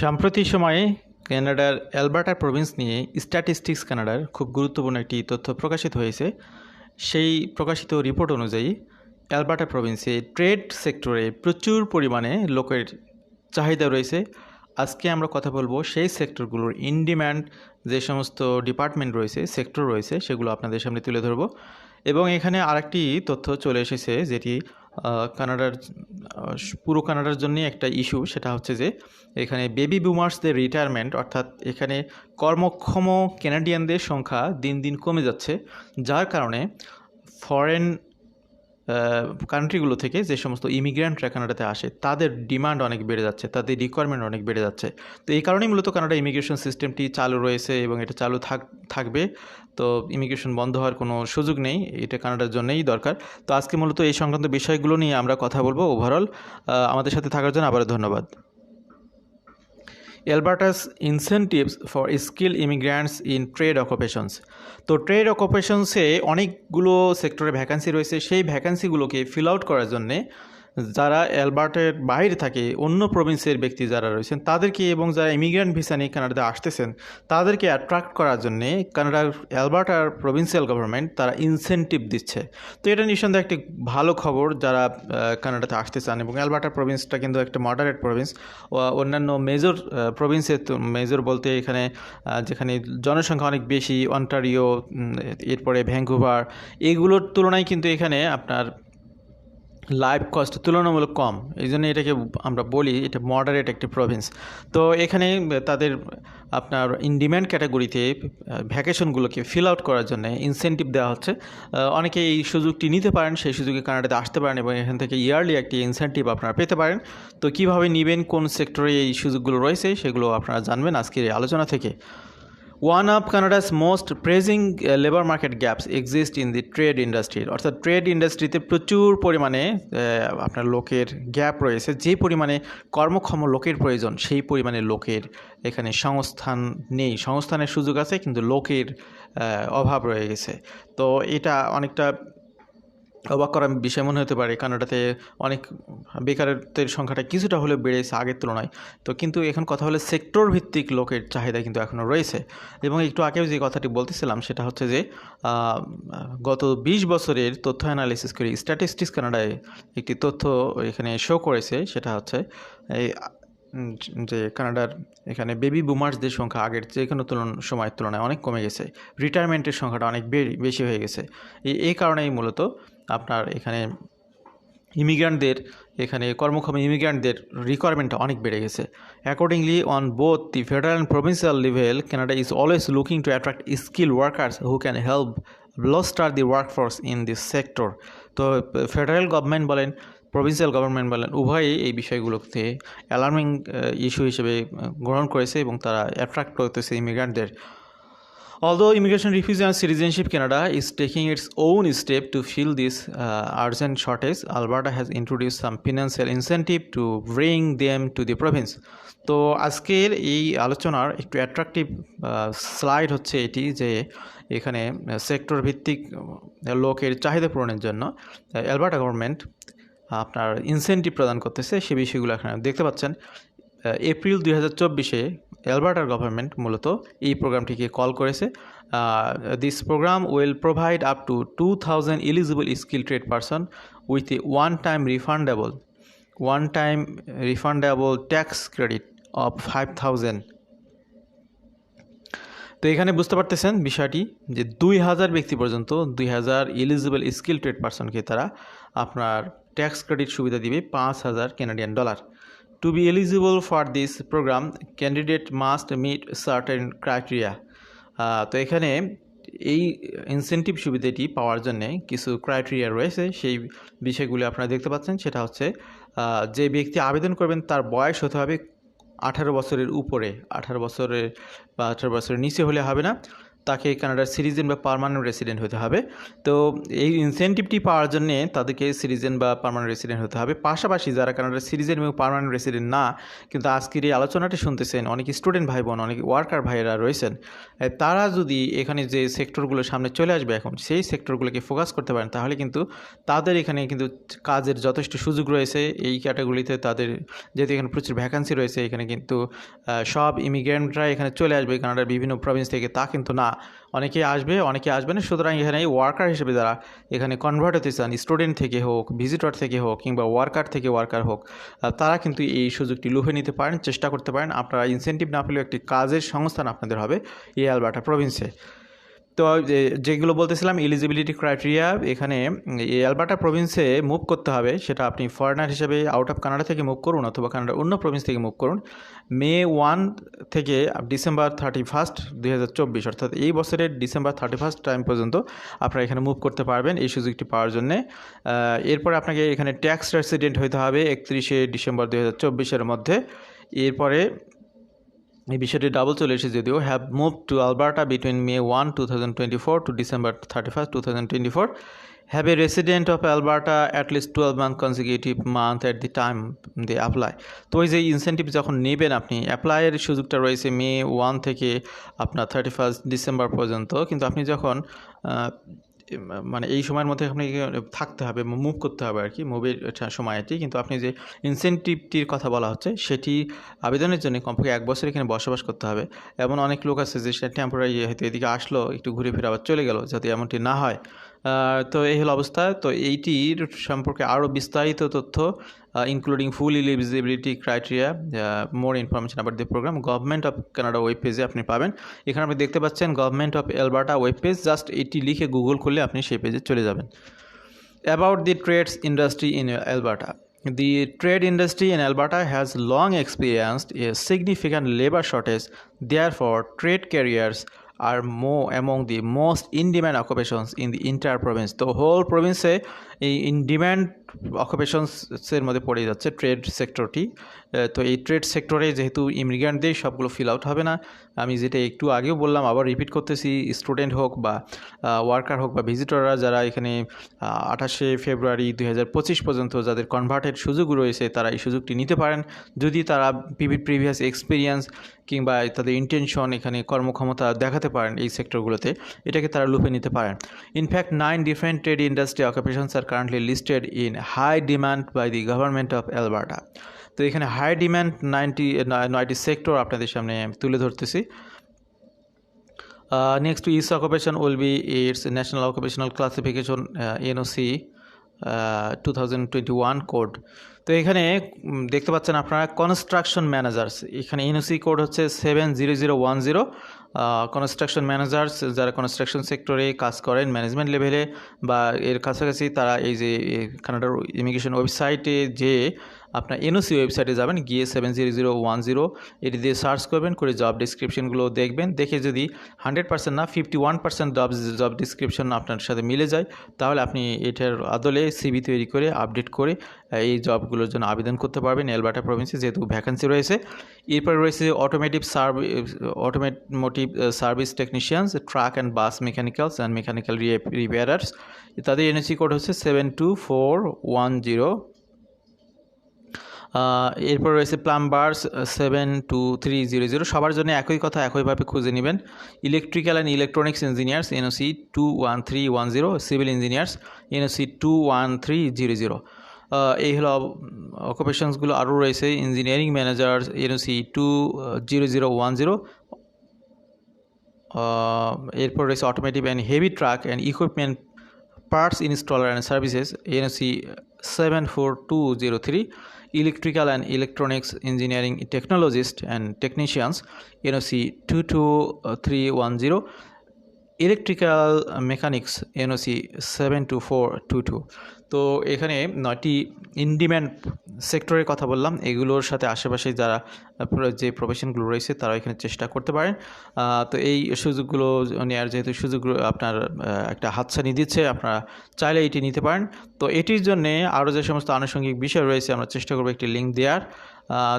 সাম্প্রতিক সময়ে কানাডার অ্যালবার্টা প্রভিন্স নিয়ে স্ট্যাটিস্টিক্স কানাডার খুব গুরুত্বপূর্ণ একটি তথ্য প্রকাশিত হয়েছে। সেই প্রকাশিত রিপোর্ট অনুযায়ী অ্যালবার্টা প্রভিন্সে ট্রেড সেক্টরে প্রচুর পরিমাণে লোকের চাহিদা রয়েছে। আজকে আমরা কথা বলব সেই সেক্টরগুলোর ইন ডিম্যান্ড যে সমস্ত ডিপার্টমেন্ট রয়েছে, সেক্টর রয়েছে, সেগুলো আপনাদের সামনে তুলে ধরবো। এবং এখানে আরেকটি তথ্য চলে এসেছে যেটি কানাডার পুরো কানাডার জন্যই একটা ইস্যু সেটা হচ্ছে যে এখানে বেবি বুমার্সদের রিটায়ারমেন্ট অর্থাৎ এখানে কর্মক্ষম কেনাডিয়ানদের সংখ্যা দিন দিন কমে যাচ্ছে, যার কারণে ফরেন কান্ট্রিগুলো থেকে যে সমস্ত ইমিগ্র্যান্টরা কানাডাতে আসে, তাদের ডিমান্ড অনেক বেড়ে যাচ্ছে, তাদের রিকোয়ারমেন্ট অনেক বেড়ে যাচ্ছে। তো এই কারণেই মূলত কানাডা ইমিগ্রেশন সিস্টেমটি চালু রয়েছে এবং এটা চালু থাক, থাকবে। তো ইমিগ্রেশন বন্ধ হওয়ার কোনো সুযোগ নেই, এটা কানাডার জন্যই দরকার। তো আজকে মূলত এই সংক্রান্ত বিষয়গুলো নিয়ে আমরা কথা বলব ওভারঅল আমাদের সাথে থাকার জন্য আবারও ধন্যবাদ। Alberta's incentives for skill immigrants in trade occupations তো ট্রেড অকুপেশনসে অনেকগুলো সেক্টরে ভ্যাকান্সি রয়েছে। সেই ভ্যাকান্সিগুলোকে ফিল আউট করার জন্যে যারা অ্যালবার্টের বাইরে থাকে, অন্য প্রভিন্সের ব্যক্তি যারা রয়েছেন, তাদেরকে এবং যারা ইমিগ্রেন্ট ভিসা নিয়ে কানাডাতে আসতেছেন, তাদেরকে অ্যাট্রাক্ট করার জন্যে কানাডার অ্যালবার্টার প্রভিন্সিয়াল গভর্নমেন্ট তারা ইনসেন্টিভ দিচ্ছে। তো এটা নিঃসন্দেহে একটি ভালো খবর যারা কানাডাতে আসতে চান এবং অ্যালবার্টার প্রভিন্সটা কিন্তু একটা মডারেট প্রভিন্স অন্যান্য মেজর প্রভিন্সের মেজর বলতে এখানে যেখানে জনসংখ্যা অনেক বেশি অন্টারিও এরপরে ভ্যাঙ্কুভার এগুলোর তুলনায় কিন্তু এখানে আপনার লাইফ কস্ট তুলনামূলক কম। এই জন্য এটাকে আমরা বলি এটা মডারেট একটি প্রভিন্স তো এখানে তাদের আপনার ইন ডিম্যান্ড ক্যাটাগরিতে ভ্যাকেশনগুলোকে ফিল আউট করার জন্য ইনসেন্টিভ দেওয়া হচ্ছে। অনেকে এই সুযোগটি নিতে পারেন, সেই সুযোগে কানাডাতে আসতে পারেন এবং এখান থেকে ইয়ারলি একটি ইনসেন্টিভ আপনারা পেতে পারেন। তো কীভাবে নেবেন, কোন সেক্টরে এই সুযোগগুলো রয়েছে, সেগুলো আপনারা জানবেন আজকের এই আলোচনা থেকে। One of Canada's most pressing labour market gaps exist in the trade industry অর্থাৎ ট্রেড ইন্ডাস্ট্রিতে প্রচুর পরিমাণে আপনার লোকের গ্যাপ রয়েছে। যে পরিমাণে কর্মক্ষম লোকের প্রয়োজন, সেই পরিমাণে লোকের এখানে সংস্থান নেই। সংস্থানের সুযোগ আছে, কিন্তু লোকের অভাব রয়ে গেছে। তো এটা অনেকটা অবাক করার বিষয় মনে হতে পারে কানাডাতে অনেক বেকারত্বের সংখ্যাটা কিছুটা হলেও বেড়েছে আগের তুলনায়। তো কিন্তু এখন কথা হলে সেক্টর ভিত্তিক লোকের চাহিদা কিন্তু এখনও রয়েছে। এবং একটু আগেও যে কথাটি বলতেছিলাম, সেটা হচ্ছে যে গত বিশ বছরের তথ্য অ্যানালিসিস করে স্ট্যাটিস্টিক্স কানাডায় একটি তথ্য এখানে শো করেছে, সেটা হচ্ছে যে কানাডার এখানে বেবি বুমার্সদের সংখ্যা আগের যে কোনো তুলন, সময়ের তুলনায় অনেক কমে গেছে। রিটায়ারমেন্টের সংখ্যাটা অনেক বেশি হয়ে গেছে। এই কারণেই মূলত আপনার এখানে ইমিগ্রান্টদের এখানে কর্মক্ষম ইমিগ্রান্টদের রিকোয়ারমেন্টটা অনেক বেড়ে গেছে। Accordingly on both the federal and provincial level Canada is always looking to attract skill workers who can help bolster the workforce in this sector তো ফেডারেল গভর্নমেন্ট বলেন প্রভিন্সিয়াল গভর্নমেন্ট বলেন, উভয়ই এই বিষয়গুলোতে অ্যালার্মিং ইস্যু হিসেবে গ্রহণ করেছে এবং তারা অ্যাট্রাক্ট করতেছে ইমিগ্রান্টদের although immigration refuge and citizenship Canada is taking its own step to fill this urgent shortage Alberta has introduce some financial incentive to bring them to the province তো আজকের এই আলোচনার একটু অ্যাট্রাক্টিভ স্লাইড হচ্ছে এটি যে এখানে সেক্টর ভিত্তিক লোকের চাহিদা পূরণের জন্য অ্যালবার্টা গভর্নমেন্ট আপনার ইনসেন্টিভ প্রদান করতেছে সে বিষয়গুলো এখানে দেখতে পাচ্ছেন। এপ্রিল দুই হাজার চব্বিশে অ্যালবার্টার গভর্নমেন্ট মূলত এই প্রোগ্রামটিকে কল করেছে। This programme will provide up to two thousand eligible skill trade person with a one time refundable one time refundable tax credit of five thousand তো এখানে বুঝতে পারতেছেন বিষয়টি যে দুই হাজার ব্যক্তি পর্যন্ত দুই হাজার এলিজিবল স্কিল ট্রেড পারসনকে তারা আপনার ট্যাক্স ক্রেডিট সুবিধা দিবে পাঁচ হাজার Canadian dollar to be eligible for this programme candidate must meet certain criteria তো এখানে এই ইনসেন্টিভ সুবিধাটি পাওয়ার জন্যে কিছু ক্রাইটেরিয়া রয়েছে। সেই বিষয়গুলি আপনারা দেখতে পাচ্ছেন। সেটা হচ্ছে যে ব্যক্তি আবেদন করবেন তার বয়স হতে হবে আঠারো বছরের উপরে। আঠারো বছরের বা আঠারো বছরের নিচে হলে হবে না। তাকে কানাডার সিটিজেন বা পার্মানেন্ট রেসিডেন্ট হতে হবে। তো এই ইনসেন্টিভটি পাওয়ার জন্যে তাদেরকে সিটিজেন বা পার্মানেন্ট রেসিডেন্ট হতে হবে। পাশাপাশি যারা কানাডার সিটিজেন এবং পার্মানেন্ট রেসিডেন্ট না, কিন্তু আজকের এই আলোচনাটি শুনতেছেন অনেক স্টুডেন্ট ভাই বোন অনেক ওয়ার্কার ভাইয়েরা রয়েছেন তারা যদি এখানে যে সেক্টরগুলো সামনে চলে আসবে এখন, সেই সেক্টরগুলোকে ফোকাস করতে পারেন, তাহলে কিন্তু তাদের এখানে কিন্তু কাজের যথেষ্ট সুযোগ রয়েছে। এই ক্যাটাগরিতে তাদের যেহেতু এখানে প্রচুর ভ্যাকান্সি রয়েছে, এখানে কিন্তু সব ইমিগ্রেন্টরা এখানে চলে আসবে কানাডার বিভিন্ন প্রভিন্স থেকে, তা কিন্তু না। অনেকে আসবে অনেকে আসবে না। সুতরাং এখানে এই ওয়ার্কার হিসেবে যারা এখানে কনভার্ট হতে চান স্টুডেন্ট থেকে হোক ভিজিটর থেকে হোক, কিংবা ওয়ার্কার থেকে ওয়ার্কার হোক তারা কিন্তু এই সুযোগটি লুফে নিতে পারেন, চেষ্টা করতে পারেন। আপনারা ইনসেন্টিভ না পেলেও একটি কাজের সংস্থান আপনাদের হবে এই অ্যালবার্টা প্রভিন্সে তো যেগুলো বলতেছিলাম এলিজিবিলিটি ক্রাইটেরিয়া এখানে অ্যালবার্টা প্রভিন্সে মুভ করতে হবে। সেটা আপনি ফরেনার হিসেবে আউট অফ কানাডা থেকে মুভ করুন অথবা কানাডার অন্য প্রভিন্স থেকে মুভ করুন। মে ওয়ান থেকে ডিসেম্বর থার্টি ফার্স্ট দুই হাজার চব্বিশ, অর্থাৎ এই বছরের ডিসেম্বর থার্টি ফার্স্ট টাইম পর্যন্ত আপনারা এখানে মুভ করতে পারবেন এই সুযোগটি পাওয়ার জন্যে। এরপরে আপনাকে এখানে ট্যাক্স রেসিডেন্ট হতে হবে একত্রিশে ডিসেম্বর দুই মধ্যে। এরপরে এই বিষয়টি ডাবল চলে এসেছে যদিও have move to Alberta between May one two thousand twenty four to December thirty first two thousand twenty four have a resident of Alberta at least twelve month consecutive month at the time they apply তো ওই যে incentive যখন নেবেন আপনি অ্যাপ্লাইয়ের সুযোগটা রয়েছে মে one থেকে আপনার থার্টি ফার্স্ট ডিসেম্বর পর্যন্ত। কিন্তু আপনি যখন মানে এই সময়ের মধ্যে আপনাকে থাকতে হবে মুভ করতে হবে আর কি মুভের সময়টি কিন্তু আপনি যে ইনসেন্টিভটির কথা বলা হচ্ছে, সেটি আবেদনের জন্য কমপক্ষে এক বছর এখানে বসবাস করতে হবে। এমন অনেক লোক আছে যে, সে টেম্পোরারি হয়তো এদিকে আসলো, একটু ঘুরে ফিরে আবার চলে গেল, যাতে এমনটি না হয়। তো এই হলো অবস্থা তো এইটির সম্পর্কে আরও বিস্তারিত তথ্য including full eligibility criteria more information আবার the program government of Canada web পেজে আপনি পাবেন এখানে আপনি দেখতে পাচ্ছেন government of Alberta web page just এটি লিখে গুগল করলে আপনি সেই পেজে চলে যাবেন about the trades industry in Alberta. The trade industry in Alberta has long experienced a significant labor shortage. Therefore, trade careers are more among the most in-demand occupations in the entire province. The whole province in demand অকুপেশনসের মধ্যে পড়ে যাচ্ছে trade সেক্টরটি তো এই trade সেক্টরে যেহেতু ইমিগ্রেন্টদের সবগুলো fill out হবে না। আমি যেটা একটু আগেও বললাম, আবার রিপিট করতেছি স্টুডেন্ট হোক বা ওয়ার্কার হোক বা ভিজিটররা যারা এখানে আঠাশে ফেব্রুয়ারি দুই হাজার পঁচিশ পর্যন্ত যাদের কনভার্টেড সুযোগ রয়েছে, তারা এই সুযোগটি নিতে পারেন। যদি তারা প্রিভিয়াস এক্সপিরিয়েন্স কিংবা তাদের ইন্টেনশন এখানে কর্মক্ষমতা দেখাতে পারেন এই সেক্টরগুলোতে এটাকে তারা লুপে নিতে পারেন। In fact nine different trade industry occupations are currently listed in high demand by the government of Alberta তো এখানে হাই ডিম্যান্ড নাইনটি নয়টি সেক্টর আপনাদের সামনে তুলে ধরতেছি। Next next to each be its national its classification NOC two NOC uh, 2021 code তো এখানে দেখতে পাচ্ছেন আপনারা কনস্ট্রাকশন ম্যানেজার্স এখানে এনওসি কোড হচ্ছে seven zero zero one zero construction managers যারা কনস্ট্রাকশন সেক্টরে কাজ করেন ম্যানেজমেন্ট লেভেলে বা এর কাছাকাছি তারা এই যে কানাডার ইমিগ্রেশন ওয়েবসাইটে যে আপনার এনওসি ওয়েবসাইটে যাবেন, গিয়ে seven zero zero one zero এটি দিয়ে সার্চ করবেন, করে জব ডিসক্রিপশনগুলো দেখবেন। দেখে যদি হান্ড্রেড পার্সেন্ট না fifty one percent job job description আপনার সাথে মিলে যায়, তাহলে আপনি এটার আদলে সিবি তৈরি করে আপডেট করে এই জবগুলোর জন্য আবেদন করতে পারবেন এলবার্টা প্রভিন্সে যেহেতু ভ্যাকেন্সি রয়েছে। এরপরে রয়েছে automotive service automotive service technicians truck and bus mechanicals and mechanical repairers তাদের এনএসি কোড হচ্ছে seven two four one zero এরপর রয়েছে plumbers seven two three zero zero সবার জন্য একই কথা, একইভাবে খুঁজে নেবেন। Electrical and electronics engineers NOC two one three one zero civil engineers NOC two one three zero zero এই হলো অকুপেশনসগুলো আরও রয়েছে। Engineering manager NOC two zero zero one zero এরপর রয়েছে automotive and heavy truck and equipment parts installer and services NOC seven four two zero three electrical and electronics engineering technologist and technicians NOC two two three one zero electrical mechanics NOC seven two four two two তো এখানে নয়টি ইনডিম্যান্ড সেক্টরের কথা বললাম। এগুলোর সাথে আশেপাশে যারা যে প্রফেশনগুলো রয়েছে তারা এখানে চেষ্টা করতে পারেন। তো এই সুযোগগুলো নেওয়ার যেহেতু সুযোগগুলো আপনার একটা হাতছানি দিচ্ছে আপনারা চাইলে এটি নিতে পারেন। তো এটির জন্য আরও যে সমস্ত আনুষঙ্গিক বিষয় রয়েছে আমরা চেষ্টা করব একটি লিঙ্ক দেওয়ার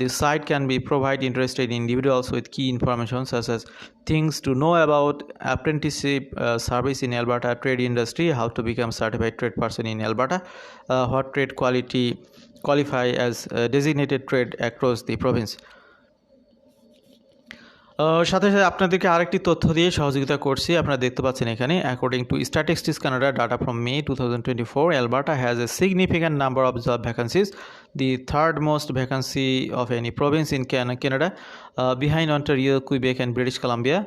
this site can be provide interested individuals with key information such as things to know about apprenticeship uh, service in Alberta trade industry, how to become certified trade person in Alberta, uh, what trade quality qualify as uh, designated trade across the province. সাথে সাথে আপনাদেরকে আরেকটি তথ্য দিয়ে সহযোগিতা করছি আপনারা দেখতে পাচ্ছেন এখানে according to statistics Canada data from May two thousand twenty four Alberta has a significant number of job vacancies the third most vacancy of any province in Canada behind Ontario Quebec and British Columbia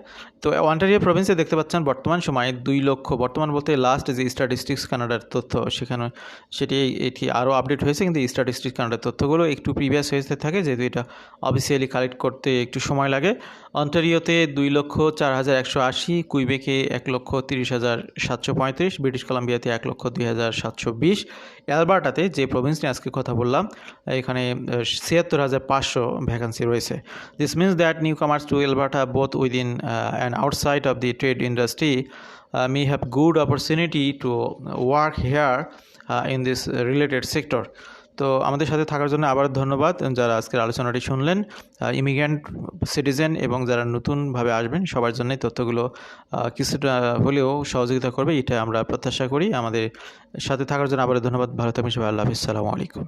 তো Ontario প্রভিন্সে দেখতে পাচ্ছেন বর্তমান সময়ে দুই লক্ষ, বর্তমান বলতে লাস্ট যে স্ট্যাটিস্টিক্স কানাডার তথ্য, সেখানে সেটি এটি আরও আপডেট হয়েছে, কিন্তু স্ট্যাটিস্টিক্স কানাডার তথ্যগুলো একটু প্রিভিয়াস হয়েছে থাকে, যেহেতু এটা অফিসিয়ালি কালেক্ট করতে একটু সময় লাগে। অন্টারিওতে দুই লক্ষ চার হাজার একশো আশি কুইবেকে এক লক্ষ তিরিশ হাজার সাতশো পঁয়ত্রিশ ব্রিটিশ কলাম্বিয়াতে এক লক্ষ দুই হাজার সাতশো বিশ। অ্যালবার্টাতে যে প্রভিন্স নিয়ে আজকে কথা বললাম এখানে ছিয়াত্তর হাজার পাঁচশো ভ্যাকান্সি রয়েছে। This means that newcomers to Alberta both within and outside of the trade industry have good opportunity to work here uh, in this related sector. তো আমাদের সাথে থাকার জন্য আবার ধন্যবাদ। যারা আজকের আলোচনাটি শুনলেন ইমিগ্রেন্ট সিটিজেন এবং যারা নতুনভাবে আসবেন সবার জন্য তথ্যগুলো কিছুটা হলেও সহযোগিতা করবে এটা আমরা প্রত্যাশা করি। আমাদের সাথে থাকার জন্য আবার ধন্যবাদ। ভালো থাকবেন সবাই। আল্লাহ হাফিজ। আলাইকুম।